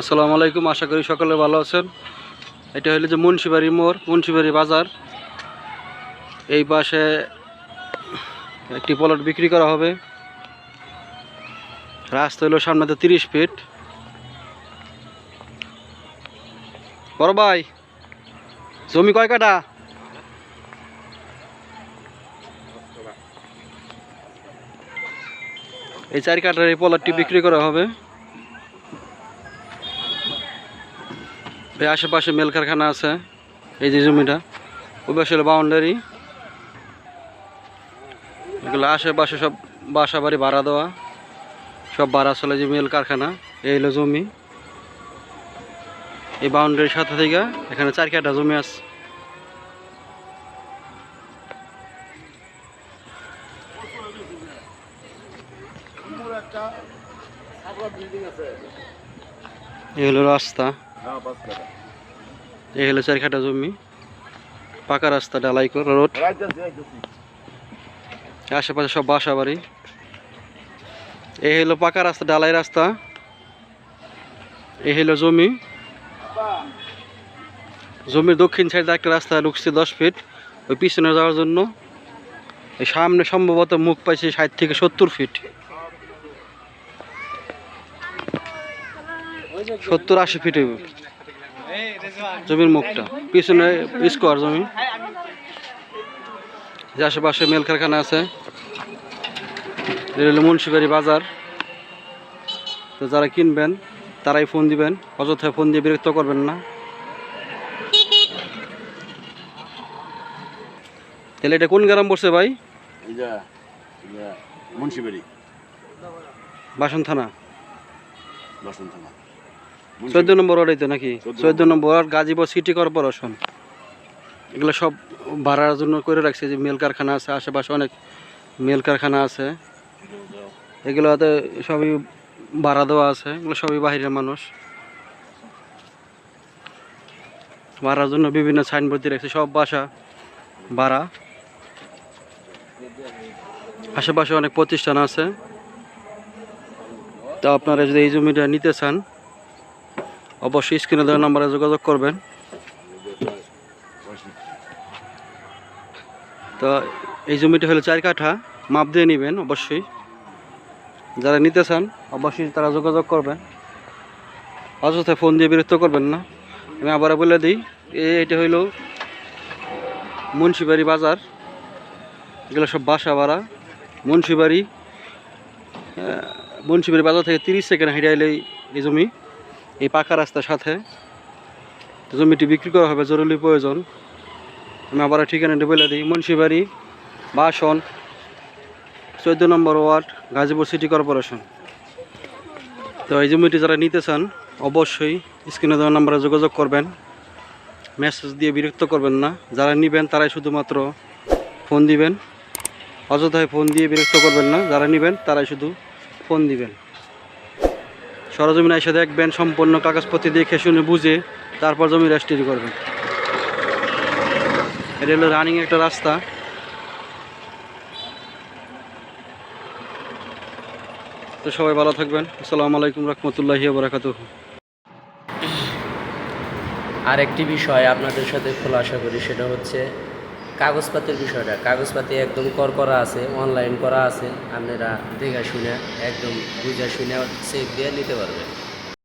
আসসালামু আলাইকুম, আশা করি সকলে ভালো আছেন। এটা হলো যে মুন্সিবাড়ি মোড়, মুন্সিবাড়ি বাজার। এই পাশে একটি প্লট বিক্রি করা হবে। রাস্তা হলো সামনে তিরিশ ফিট। বড় ভাই, জমি কয় কাটা এই চার কাটার এই প্লটটি বিক্রি করা হবে। এই আশেপাশে মেল কারখানা আছে, এই যে জমিটা, ওই পাশে বাউন্ডারি। এগুলো আশেপাশে সব বাসা বাড়ি ভাড়া দেওয়া, সব ভাড়া চলে যে মেল কারখানা এই হলো জমি। এই বাউন্ডারির সাথে থেকে এখানে চার কাটা জমি আছে। এই হলো রাস্তা। এই হলো চার কাটা জমি। পাকা রাস্তা ডালাই করে রোড আশেপাশে সব বাসা বাড়ি। এই হলো পাকা রাস্তা ডালাই রাস্তা। এই হলো জমি। জমির দক্ষিণ সাইডে একটা রাস্তা ঢুকছে দশ ফিট। ওই পিছনে যাওয়ার জন্য। সামনে সম্ভবত মুখ পাইছে ষাট থেকে সত্তর ফিট। সত্তর আশি ফিট জমির মুখটা। পিছনে স্কোয়ার জমি। যে আশেপাশে মেল কারখানা আছে। মুন্সিবাড়ি বাজার। তো যারা কিনবেন তারাই ফোন দিবেন। অযথায় ফোন দিয়ে বিরক্ত করবেন না। তাহলে এটা কোন গ্রাম পড়ছে ভাই? মুন্সিবাড়ি। বাসন থানা। বসন্ত থানা। চোদ্দ নম্বর ওয়ার্ড তো নাকি? চোদ্দ চোদ্দ নম্বর। ওয়ার্ড গাজীপুর সিটি কর্পোরেশন এগুলো সব ভাড়ার জন্য করে রাখছে যে মেল কারখানা আছে আশেপাশে অনেক মেল কারখানা আছে। এগুলোতে সবই ভাড়া দেওয়া আছে এগুলো সবই বাহিরের মানুষ। ভাড়ার জন্য বিভিন্ন সাইনবোর্ড দিয়ে রাখছে সব বাসা ভাড়া। আশেপাশে অনেক প্রতিষ্ঠান আছে। তো আপনারা যদি এই জমিটা নিতে চান অবশ্যই স্ক্রিনে দেওয়া নাম্বারে যোগাযোগ করবেন। তো এই জমিটা হলো চার কাঠা, মাপ দিয়ে নেবেন অবশ্যই। যারা নিতে চান, অবশ্যই তারা যোগাযোগ করবেন। অযথায় ফোন দিয়ে বিরক্ত করবেন না। আমি আবার বলে দিই এটা হইল মুন্সিবাড়ি বাজার। এগুলো সব বাসা ভাড়া। মুন্সিবাড়ি মুন্সিবাড়ি বাজার থেকে তিরিশ সেকেন্ড হেঁটে এলে এই জমি। এই পাকা রাস্তার সাথে জমিটি বিক্রি করা হবে জরুরি প্রয়োজন। আমি আবার ঠিকানাটি বলে দিই, মুন্সিবাড়ি, বাসন, চোদ্দ নম্বর ওয়ার্ড, গাজীপুর সিটি কর্পোরেশন। তো এই জমিটি যারা নিতে চান, অবশ্যই স্ক্রিনে দেওয়া নাম্বারে যোগাযোগ করবেন। মেসেজ দিয়ে বিরক্ত করবেন না। যারা নেবেন, তারাই শুধুমাত্র ফোন দিবেন। অযথায় ফোন দিয়ে বিরক্ত করবেন না। যারা নেবেন, তারাই শুধু ফোন দিবেন। সরজমিন এসে দেখবেন সম্পূর্ণ কাগজপত্র দেখে শুনে বুঝে তারপর জমি রেজিস্ট্রি করবেন। এটা হলো রানিং একটা রাস্তা। তো সবাই ভালো থাকবেন। আসসালামু আলাইকুম রহমতুল্লাহি বারাকাতুহ। আর একটি বিষয় আপনাদের সাথে খোলাসা করি, সেটা হচ্ছে কাগজপাতির বিষয়টা। কাগজপাতি একদম কর করা আছে অনলাইন করা আছে। আপনারা দেখা শুনে, একদম বুঝা শুনে চেক দিয়ে নিতে পারবেন।